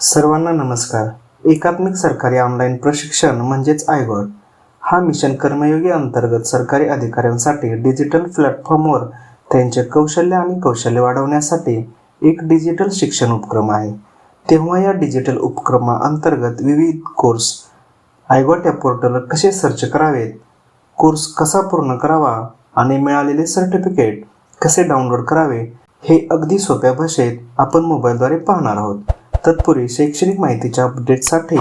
सर्वांना नमस्कार. एकात्मिक सरकारी ऑनलाईन प्रशिक्षण म्हणजेच आयगॉट हा मिशन कर्मयोगी अंतर्गत सरकारी अधिकाऱ्यांसाठी डिजिटल प्लॅटफॉर्मवर त्यांचे कौशल्य आणि कौशल्य वाढवण्यासाठी एक डिजिटल शिक्षण उपक्रम आहे. तेव्हा या डिजिटल उपक्रमाअंतर्गत विविध कोर्स आयगॉट या पोर्टलवर कसे सर्च करावेत कोर्स कसा पूर्ण करावा आणि मिळालेले सर्टिफिकेट कसे डाउनलोड करावे हे अगदी सोप्या भाषेत आपण मोबाईलद्वारे पाहणार आहोत. तत्पूर्वी शैक्षणिक माहितीच्या अपडेटसाठी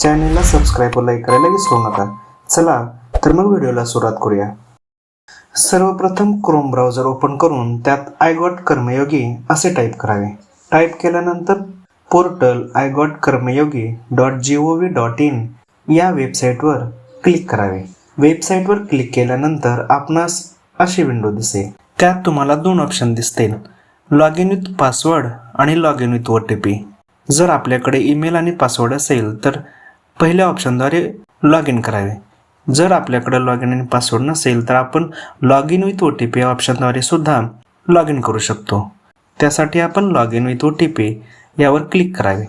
चॅनेलला सबस्क्राईब व लाईक करायला विसरू नका. चला तर मग व्हिडिओला सुरुवात करूया. सर्वप्रथम क्रोम ब्राउझर ओपन करून त्यात आय गॉट कर्मयोगी असे टाईप करावे. टाईप केल्यानंतर portal iGOT Karmayogi dot G O V dot in या वेबसाईटवर क्लिक करावे वेबसाईटवर क्लिक केल्यानंतर आपणास अशी विंडो दिसेल. त्यात तुम्हाला दोन ऑप्शन दिसतील. लॉग इन विथ पासवर्ड आणि log in with O T P जर आपल्याकडे ईमेल आणि पासवर्ड असेल तर पहिल्या ऑप्शनद्वारे लॉग इन करावे. जर आपल्याकडे लॉग इन आणि पासवर्ड नसेल तर आपण log in with O T P या ऑप्शनद्वारे सुद्धा लॉग इन करू शकतो. त्यासाठी आपण log in with O T P यावर क्लिक करावे.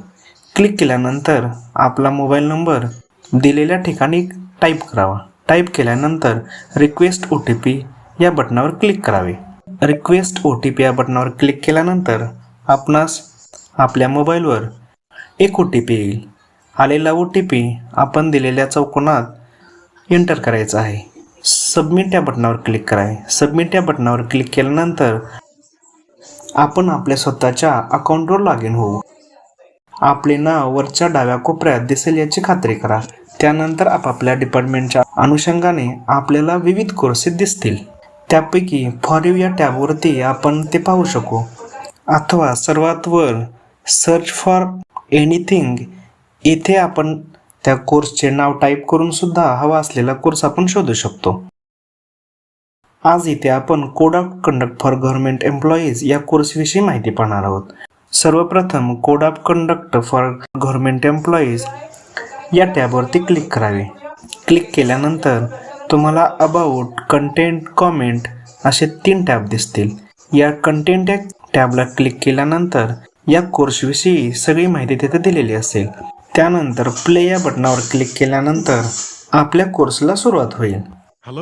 क्लिक केल्यानंतर आपला मोबाईल नंबर दिलेल्या ठिकाणी टाईप करावा. टाईप केल्यानंतर रिक्वेस्ट ओ टी पी या बटनावर क्लिक करावे. रिक्वेस्ट ओ टी पी या बटनावर क्लिक केल्यानंतर आपणास आपल्या मोबाईलवर. एक ओ टी पी येईल. आलेला ओ टी पी आपण दिलेल्या चौकोनात एंटर करायचा आहे. सबमिट या बटनावर क्लिक कराय. सबमिट या बटनावर क्लिक केल्यानंतर आपण आपल्या स्वतःच्या अकाउंटवर लॉग इन होऊ. आपले नाव वरच्या डाव्या कोपऱ्यात दिसेल याची खात्री करा. त्यानंतर आपापल्या डिपार्टमेंटच्या अनुषंगाने आपल्याला विविध कोर्सेस दिसतील. त्यापैकी फॉर यू या टॅबवरती आपण ते पाहू शकू. अथवा सर्वात वर सर्च फॉर एनिथिंग इथे आपण त्या कोर्सचे नाव टाईप करून सुद्धा हवा असलेला कोर्स आपण शोधू शकतो. आज इथे आपण code of conduct for government employees या कोर्सविषयी माहिती पाहणार आहोत. सर्वप्रथम code of conduct for government employees या टॅबवरती क्लिक करावे. क्लिक केल्यानंतर तुम्हाला अबाउट कंटेंट कॉमेंट असे तीन टॅब दिसतील. या कंटेंट या टॅबला क्लिक केल्यानंतर या कोर्सविषयी सगळी माहिती तिथे दिलेली असेल. त्यानंतर प्ले या बटनावर क्लिक केल्यानंतर आपल्या कोर्सला सुरुवात होईल.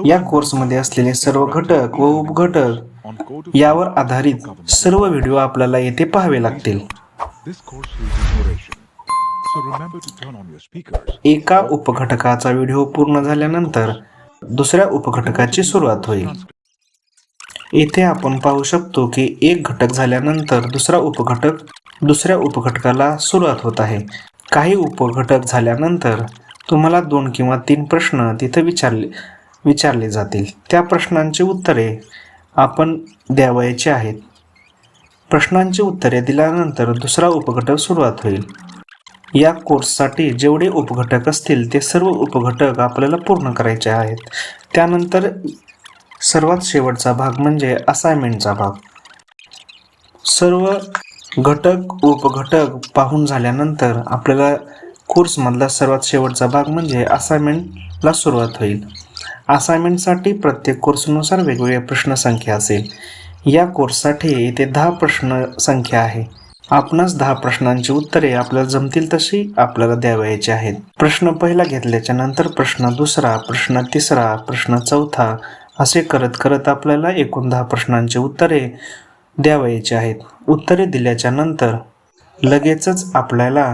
या कोर्समध्ये असलेले सर्व घटक व उपघटक यावर आधारित सर्व व्हिडिओ आपल्याला येथे पाहावे लागतील. एका उपघटकाचा व्हिडिओ पूर्ण झाल्यानंतर दुसऱ्या उपघटकाची सुरुवात होईल. इथे आपण पाहू शकतो की एक घटक झाल्यानंतर दुसरा उपघटक दुसऱ्या उपघटकाला सुरुवात होत आहे. काही उपघटक झाल्यानंतर तुम्हाला दोन किंवा तीन प्रश्न तिथे विचारले विचारले जातील. त्या प्रश्नांची उत्तरे आपण द्यावयाची आहेत. प्रश्नांची उत्तरे दिल्यानंतर दुसरा उपघटक सुरुवात होईल. या कोर्ससाठी जेवढे उपघटक असतील ते सर्व उपघटक आपल्याला पूर्ण करायचे आहेत. त्यानंतर सर्वात शेवटचा भाग म्हणजे असाइनमेंटचा भाग. सर्व घटक उपघटक पाहून झाल्यानंतर आपल्याला कोर्समधला सर्वात शेवटचा भाग म्हणजे असाइनमेंटला सुरुवात होईल. असाइनमेंटसाठी प्रत्येक कोर्सनुसार वेगवेगळ्या प्रश्नसंख्या असेल. या कोर्ससाठी येथे दहा प्रश्न संख्या आहे. आपणास दहा प्रश्नांची उत्तरे आपल्याला जमतील तशी आपल्याला द्यावयाची आहेत. प्रश्न पहिला घेतल्याच्या नंतर प्रश्न दुसरा प्रश्न तिसरा प्रश्न चौथा असे करत करत आपल्याला एकूण दहा प्रश्नांची उत्तरे द्यावयाची आहेत. उत्तरे दिल्याच्या नंतर लगेचच आपल्याला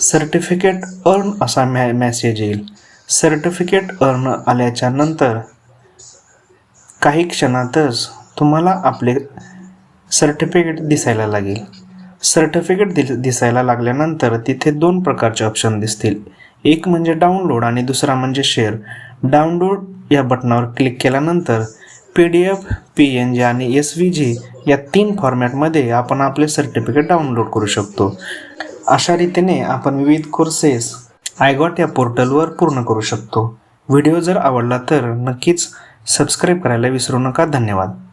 सर्टिफिकेट अर्न असा मॅ मॅसेज येईल. सर्टिफिकेट अर्न आल्याच्यानंतर काही क्षणातच तुम्हाला आपले सर्टिफिकेट दिसायला लागेल. सर्टिफिकेट दि दिसायला लागल्यानंतर तिथे दोन प्रकारचे ऑप्शन दिसतील. एक म्हणजे डाउनलोड आणि दुसरा म्हणजे शेअर डाउनलोड या बटनावर क्लिक केल्यानंतर P D F P N G आणि एस व्ही जी या तीन फॉर्मॅटमध्ये आपण आपले सर्टिफिकेट डाउनलोड करू शकतो. अशा रीतीने आपण विविध कोर्सेस आयगॉट या पोर्टलवर पूर्ण करू शकतो. व्हिडिओ जर आवडला तर नक्कीच सबस्क्राईब करायला विसरू नका. धन्यवाद.